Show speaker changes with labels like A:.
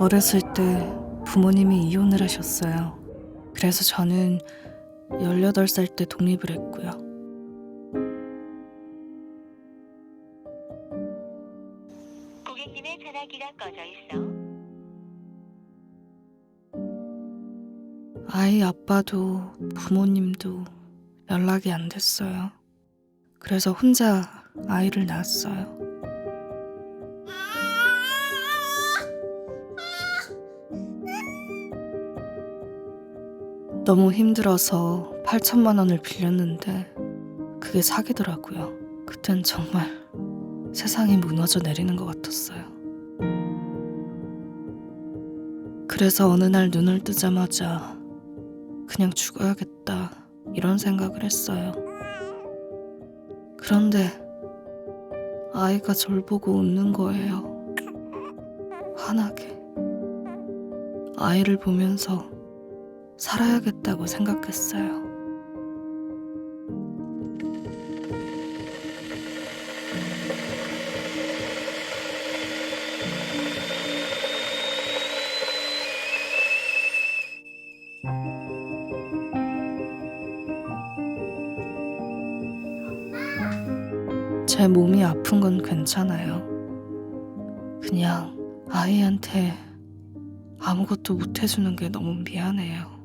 A: 어렸을 때 부모님이 이혼을 하셨어요. 그래서 저는 18살 때 독립을 했고요.
B: 고객님의 전화기가 꺼져 있어.
A: 아이 아빠도 부모님도 연락이 안 됐어요. 그래서 혼자 아이를 낳았어요. 너무 힘들어서 8천만 원을 빌렸는데 그게 사기더라고요. 그땐 정말 세상이 무너져 내리는 것 같았어요. 그래서 어느 날 눈을 뜨자마자 그냥 죽어야겠다 이런 생각을 했어요. 그런데 아이가 절 보고 웃는 거예요. 환하게. 아이를 보면서 살아야겠다고 생각했어요. 제 몸이 아픈 건 괜찮아요. 그냥 아이한테 아무것도 못 해주는 게 너무 미안해요.